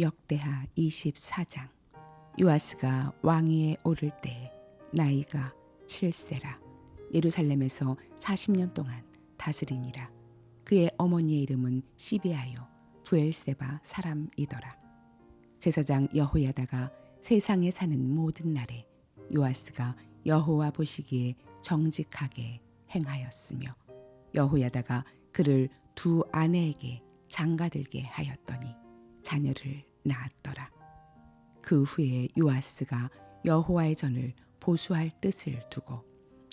역대하 24장. 요아스가 왕위에 오를 때 나이가 7세라. 예루살렘에서 40년 동안 다스리니라. 그의 어머니의 이름은 시비아요. 부엘세바 사람이더라. 제사장 여호야다가 세상에 사는 모든 날에 요아스가 여호와 보시기에 정직하게 행하였으며 여호야다가 그를 두 아내에게 장가들게 하였더니 자녀를 낳았더라. 그 후에 요아스가 여호와의 전을 보수할 뜻을 두고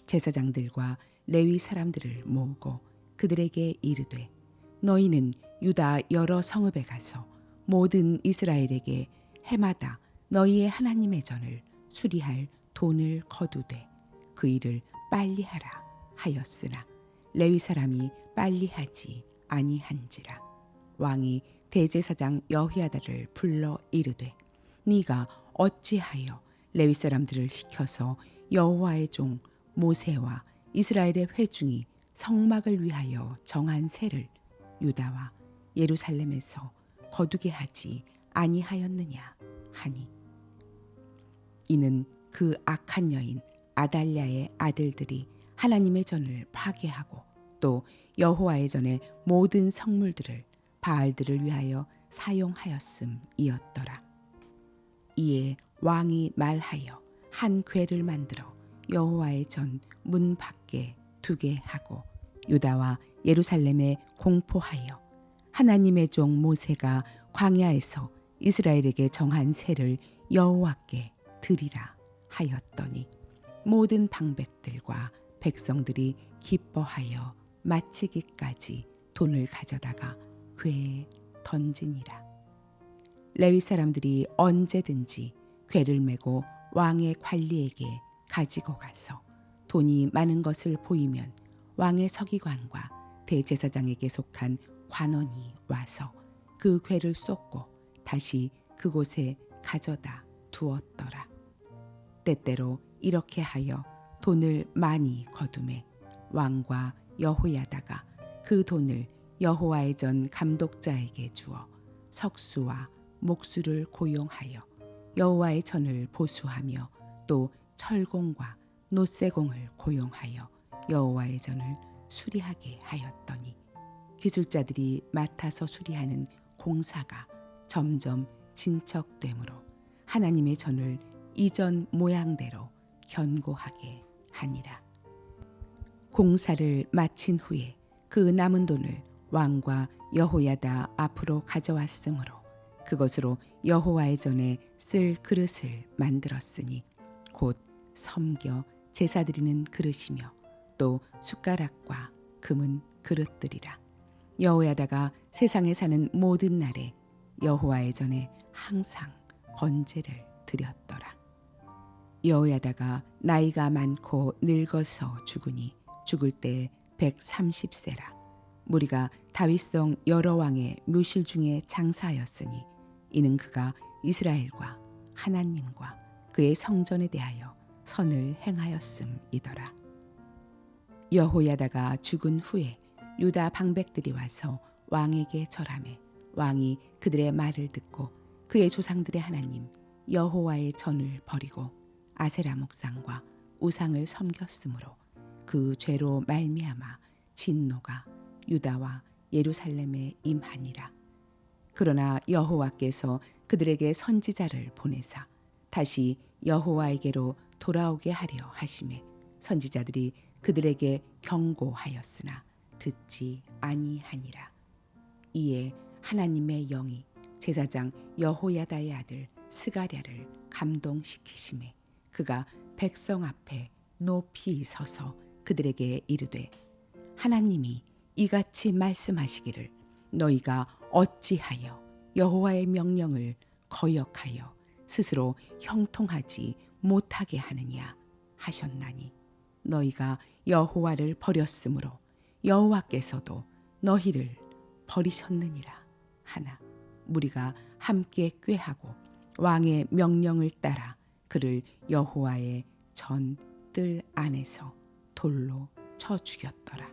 제사장들과 레위 사람들을 모으고 그들에게 이르되 너희는 유다 여러 성읍에 가서 모든 이스라엘에게 해마다 너희의 하나님의 전을 수리할 돈을 거두되 그 일을 빨리 하라 하였으나 레위 사람이 빨리 하지 아니한지라 왕이 대제사장 여호야다를 불러 이르되 네가 어찌하여 레위 사람들을 시켜서 여호와의 종 모세와 이스라엘의 회중이 성막을 위하여 정한 세를 유다와 예루살렘에서 거두게 하지 아니하였느냐 하니? 이는 그 악한 여인 아달랴의 아들들이 하나님의 전을 파괴하고 또 여호와의 전의 모든 성물들을 바알들을 위하여 사용하였음이었더라. 이에 왕이 말하여 한 궤를 만들어 여호와의 전 문 밖에 두게 하고 유다와 예루살렘에 공포하여 하나님의 종 모세가 광야에서 이스라엘에게 정한 세를 여호와께 드리라 하였더니 모든 방백들과 백성들이 기뻐하여 마치기까지 돈을 가져다가 궤에 던지니라. 레위 사람들이 언제든지 궤를 메고 왕의 관리에게 가지고 가서 돈이 많은 것을 보이면 왕의 서기관과 대제사장에게 속한 관원이 와서 그 궤를 쏟고 다시 그곳에 가져다 두었더라. 때때로 이렇게 하여 돈을 많이 거둠에 왕과 여호야다가 그 돈을 여호와의 전 감독자에게 주어 석수와 목수를 고용하여 여호와의 전을 보수하며 또 철공과 노쇠공을 고용하여 여호와의 전을 수리하게 하였더니 기술자들이 맡아서 수리하는 공사가 점점 진척되므로 하나님의 전을 이전 모양대로 견고하게 하니라. 공사를 마친 후에 그 남은 돈을 왕과 여호야다 앞으로 가져왔으므로 그것으로 여호와의 전에 쓸 그릇을 만들었으니 곧 섬겨 제사 드리는 그릇이며 또 숟가락과 금은 그릇들이라. 여호야다가 세상에 사는 모든 날에 여호와의 전에 항상 번제를 드렸더라. 여호야다가 나이가 많고 늙어서 죽으니 죽을 때 130세라 무리가 다윗성 여러 왕의 묘실 중에 장사하였으니 이는 그가 이스라엘과 하나님과 그의 성전에 대하여 선을 행하였음이더라. 여호야다가 죽은 후에 유다 방백들이 와서 왕에게 절함해 왕이 그들의 말을 듣고 그의 조상들의 하나님 여호와의 전을 버리고 아세라 목상과 우상을 섬겼으므로 그 죄로 말미암아 진노가 유다와 예루살렘에 임하니라. 그러나 여호와께서 그들에게 선지자를 보내사 다시 여호와에게로 돌아오게 하려 하심에 선지자들이 그들에게 경고하였으나 듣지 아니하니라. 이에 하나님의 영이 제사장 여호야다의 아들 스가랴를 감동시키심에 그가 백성 앞에 높이 서서 그들에게 이르되 하나님이 이같이 말씀하시기를 너희가 어찌하여 여호와의 명령을 거역하여 스스로 형통하지 못하게 하느냐 하셨나니 너희가 여호와를 버렸으므로 여호와께서도 너희를 버리셨느니라 하나 무리가 함께 꾀하고 왕의 명령을 따라 그를 여호와의 전 뜰 안에서 돌로 쳐 죽였더라.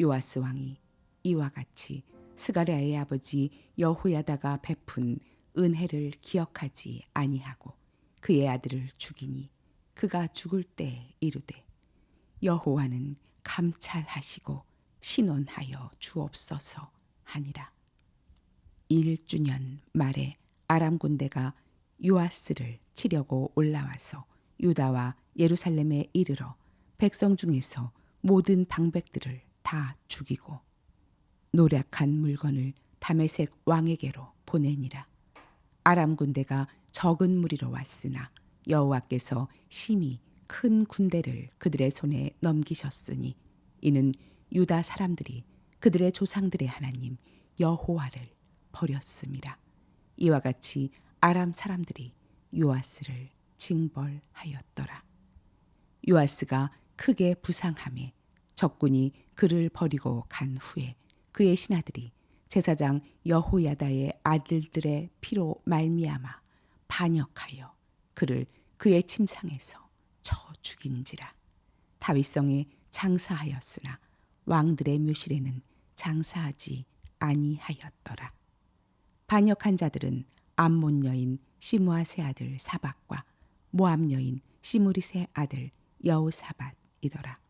요아스 왕이 이와 같이 스가랴의 아버지 여호야다가 베푼 은혜를 기억하지 아니하고 그의 아들을 죽이니 그가 죽을 때 이르되 여호와는 감찰하시고 신원하여 주옵소서 하니라. 1주년 말에 아람 군대가 요아스를 치려고 올라와서 유다와 예루살렘에 이르러 백성 중에서 모든 방백들을 다 죽이고 노략한 물건을 다메색 왕에게로 보내니라. 아람 군대가 적은 무리로 왔으나 여호와께서 심히 큰 군대를 그들의 손에 넘기셨으니 이는 유다 사람들이 그들의 조상들의 하나님 여호와를 버렸습니다. 이와 같이 아람 사람들이 요아스를 징벌하였더라. 요아스가 크게 부상함에 적군이 그를 버리고 간 후에 그의 신하들이 제사장 여호야다의 아들들의 피로 말미암아 반역하여 그를 그의 침상에서 쳐 죽인지라. 다윗성에 장사하였으나 왕들의 묘실에는 장사하지 아니하였더라. 반역한 자들은 암몬 여인 시므아세 아들 사박과 모압 여인 시무리세 아들 여우사밧이더라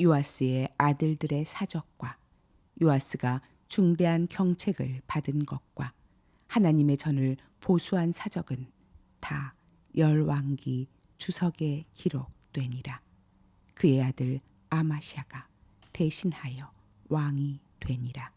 요아스의 아들들의 사적과 요아스가 중대한 경책을 받은 것과 하나님의 전을 보수한 사적은 다 열왕기 주석에 기록되니라. 그의 아들 아마시아가 대신하여 왕이 되니라.